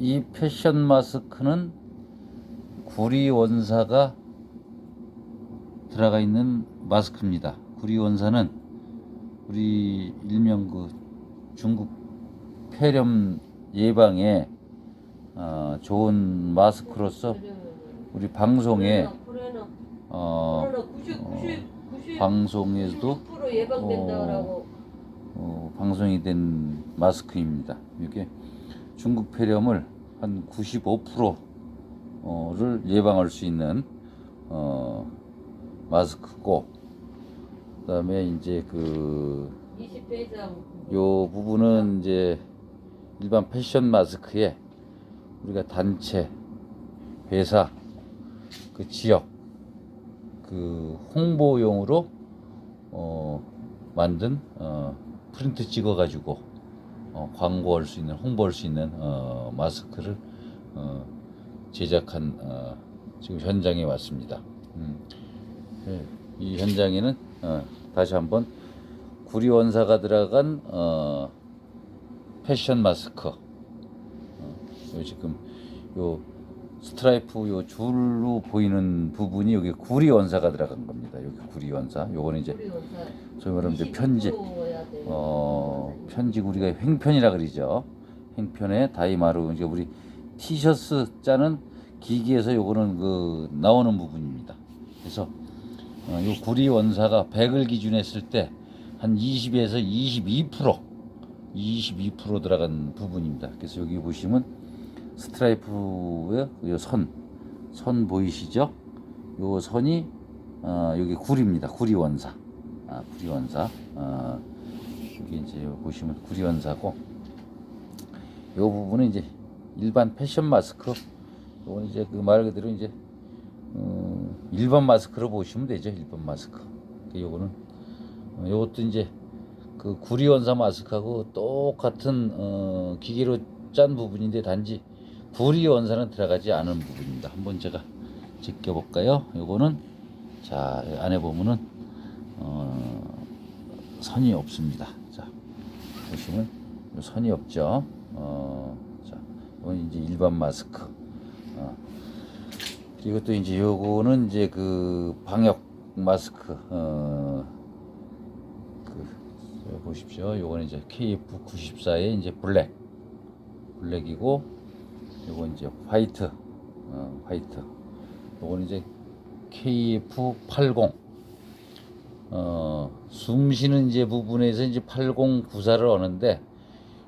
이 패션 마스크는 구리 원사가 들어가 있는 마스크입니다. 구리 원사는 우리 일명 그 중국 폐렴 예방에 어, 좋은 마스크로서 우리 방송에 어, 코로나 90 90 90 방송에도 90% 예방된다라고 어, 방송이 된 마스크입니다. 이게 중국 폐렴을 한 95%를 예방할 수 있는 어, 마스크고, 그다음에 이제 그 20배 이상 요 부분은 이제 일반 패션 마스크에 우리가 단체, 회사, 그 지역, 그 홍보용으로 어, 만든 어, 프린트 찍어가지고 어, 광고할 수 있는, 홍보할 수 있는 어, 마스크를 어, 제작한 어, 지금 현장에 왔습니다. 음. 예, 이 현장에는 어, 다시 한번 구리 원사가 들어간 어, 패션 마스크. 어, 요 지금 요 스트라이프 요 줄로 보이는 부분이 여기 구리 원사가 들어간 겁니다. 여기 구리 원사. 요거는 이제 소위 말하면 이제 편집 20%여야 돼. 어, 편지 우리가 횡편이라 그러죠. 횡편에 다이마루 이제 우리 티셔츠 짜는 기기에서 요거는 그 나오는 부분입니다. 그래서 어, 요 구리 원사가 100을 기준했을 때 한 20에서 22% 22% 들어간 부분입니다. 그래서 여기 보시면 스트라이프의 요 선, 선 보이시죠? 요 선이 어, 여기 구리입니다. 구리 원사. 아, 구리 원사. 어, 여기 이제 요 보시면 구리 원사고 요 부분은 이제 일반 패션 마스크. 요건 이제 그 말 그대로 이제 어, 일반 마스크로 보시면 되죠. 일반 마스크. 그 요거는 어, 요것도 이제 그 구리 원사 마스크하고 똑같은 어, 기계로 짠 부분인데 단지 구리 원사는 들어가지 않은 부분입니다. 한번 제가 제껴 볼까요? 요거는 자 안에 보면은 어, 선이 없습니다. 자 보시면 요 선이 없죠. 어, 자 이건 이제 일반 마스크. 어. 이것도 이제 요거는 이제 그 방역 마스크. 어, 그저 보십시오. 요거는 이제 KF94의 이제 블랙 블랙이고 요건 이제 화이트 어, 화이트. 요거는 이제 KF80 어, 숨 쉬는 이제 부분에서 이제 80 구사를 얻는데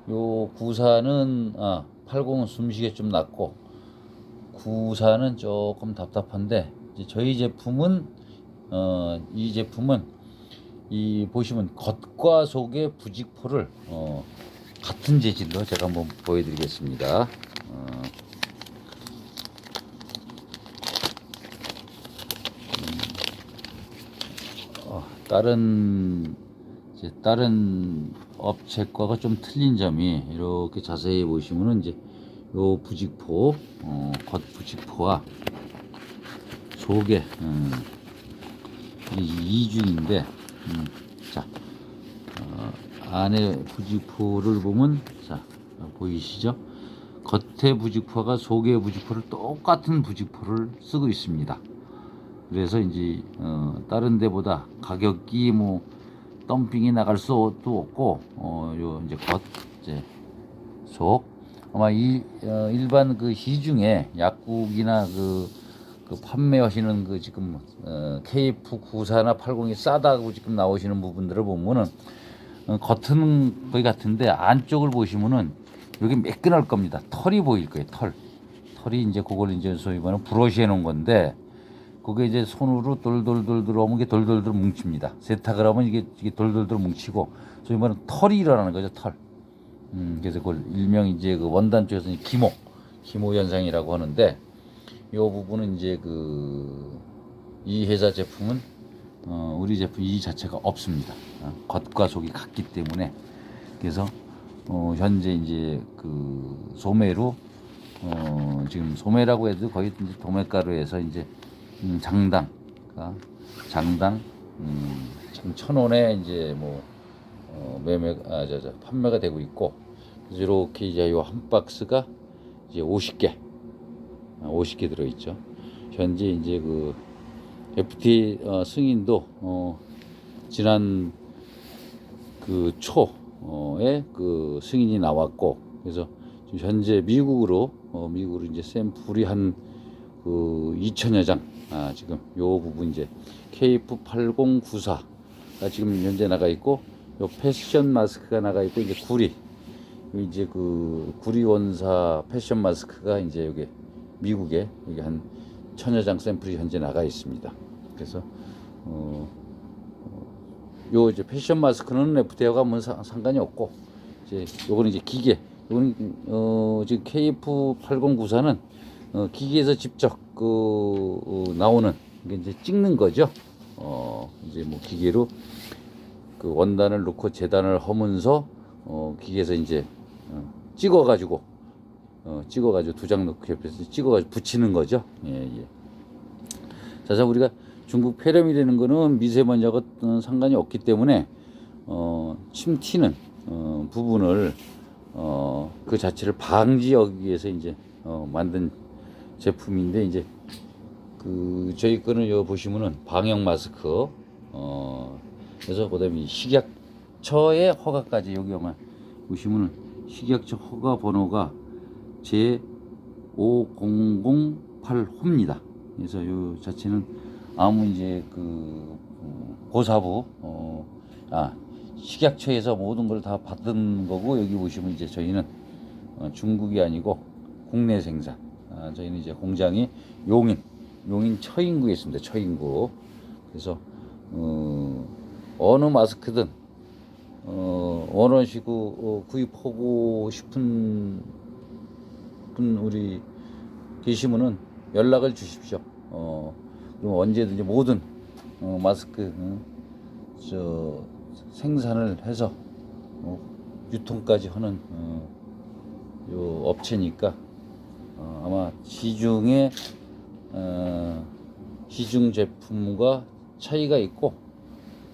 요 구사는 아, 80은 숨쉬기 좀 낫고 구사는 조금 답답한데 이제 저희 제품은 어, 이 제품은 이 보시면 겉과 속의 부직포를 어, 같은 재질로 제가 한번 보여드리겠습니다. 어, 어, 다른 이제 다른 업체과가 좀 틀린 점이 이렇게 자세히 보시면은 이제 요 부직포 어, 겉 부직포와 속에 음, 이 이중인데 음, 자 어, 안에 부직포를 보면 자 보이시죠? 겉에 부직포가 속의 부직포를 똑같은 부직포를 쓰고 있습니다. 그래서 이제 어, 다른 데보다 가격이 뭐 덤핑이 나갈 수도 없고 어 요 이제 겉 이제 속 아마 이 어, 일반 그 시중에 약국이나 그, 그 판매하시는 그 지금 어, KF94나 80이 싸다고 지금 나오시는 부분들을 보면은 어, 겉은 거의 같은데 안쪽을 보시면은 여기 매끈할 겁니다. 털이 보일 거예요. 털. 털이 이제 그걸 이제 소위 말하는 브러쉬 해 놓은 건데 그게 이제 손으로 돌돌돌돌 오면 게 돌돌돌 뭉칩니다. 세탁을 하면 이게, 이게 돌돌돌 뭉치고 소위 말하는 털이 일어나는 거죠. 털. 음, 그래서 그걸 일명 이제 그 원단 쪽에서는 기모, 기모 현상이라고 하는데 이 부분은 이제 그 이 회사 제품은 어, 우리 제품 이 자체가 없습니다. 어, 겉과 속이 같기 때문에 그래서 어, 현재 이제 그 소매로 어, 지금 소매라고 해도 거의 이제 도매가루에서 이제 음, 장당, 아, 장당, 음, 천 원에 이제 뭐 어, 매매, 아, 저, 저, 판매가 되고 있고, 이렇게 이제 요 한 박스가 이제 50개, 50개 들어 있죠. 현재 이제 그 FT 어, 승인도 어, 지난 그 초에 그 승인이 나왔고 그래서 현재 미국으로 어, 미국으로 이제 샘플이 한그 2천여 장 아, 지금 요 부분 이제 KF8094가 지금 현재 나가 있고 요 패션 마스크가 나가 있고 이제 구리 이제 그 구리 원사 패션 마스크가 이제 여기 미국에 여기 한 천여 장 샘플이 현재 나가 있습니다. 그래서 어, 요 이제 패션 마스크는 FTA가 뭐 상- 상관이 없고 이제 요거는 이제 기계 요거는 어 지금 KF8094는 어 기계에서 직접 그 어, 나오는 이게 이제 찍는 거죠. 어 이제 뭐 기계로 그 원단을 넣고 재단을 하면서 어 기계에서 이제 어, 찍어 가지고 어 찍어 가지고 두 장 넣고 옆에서 찍어 가지고 붙이는 거죠. 예, 예. 자, 자 우리가 중국 폐렴이라는 거는 미세먼지하고 어, 상관이 없기 때문에 어, 침 튀는 어, 부분을 어, 그 자체를 방지하기 위해서 이제 어, 만든 제품인데 이제 그 저희 거는 여기 보시면은 방역 마스크 어 그래서 그다음에 이 식약처의 허가까지 여기만 보시면은 식약처 허가 번호가 제 5008호입니다. 그래서 요 자체는 아무 이제 그 어, 고사부 어, 아 식약처에서 모든 걸 다 받은 거고 여기 보시면 이제 저희는 어, 중국이 아니고 국내 생산. 아, 저희는 이제 공장이 용인 용인 처인구에 있습니다. 처인구. 그래서 어, 어느 마스크든 어, 원하시고 어, 구입하고 싶은 분 우리 계시면은 연락을 주십시오. 어, 그럼 언제든지 모든 어, 마스크 어, 저 생산을 해서 어, 유통까지 하는 어, 요 업체니까 어, 아마 시중에 어, 시중 제품과 차이가 있고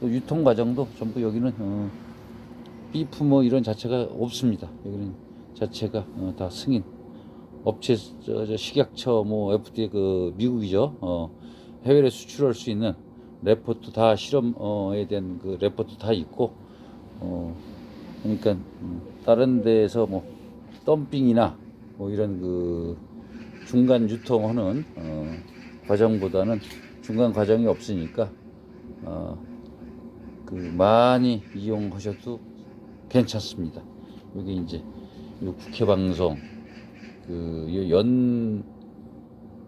또 유통 과정도 전부 여기는 어, 비프 뭐 이런 자체가 없습니다. 여기는 자체가 어, 다 승인 업체 저, 저 식약처 뭐 FDA 그 미국이죠. 어, 해외에 수출할 수 있는 레포트 다 실험에 대한 그 레포트 다 있고 어 그러니까 음, 다른 데에서 뭐 덤핑이나 뭐 이런 그 중간 유통하는 어, 과정보다는 중간 과정이 없으니까 어, 그 많이 이용하셔도 괜찮습니다. 여기 이제 요 국회 방송 그 연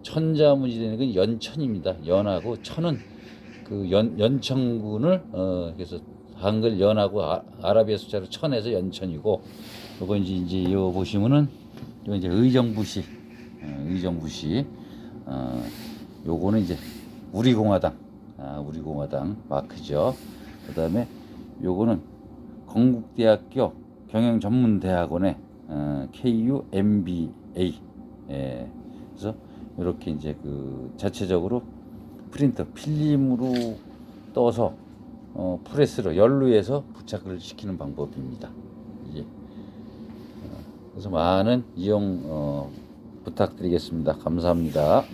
천자문이라는 건 연천입니다. 연하고 천은 그 연, 연천군을 어 그래서 한글 연하고 아, 아라비아 숫자로 천에서 연천이고 요거 이제 이제 요 보시면은 요 이제 의정부시 어, 의정부시 어 요거는 이제 우리 공화당 아, 우리 공화당 마크죠. 그 다음에 요거는 건국대학교 경영전문대학원의 어, KUMBA 예. 그래서 이렇게 이제 그 자체적으로 프린터 필름으로 떠서 어, 프레스로 연루해서 부착을 시키는 방법입니다. 그래서 많은 이용 어, 부탁드리겠습니다. 감사합니다.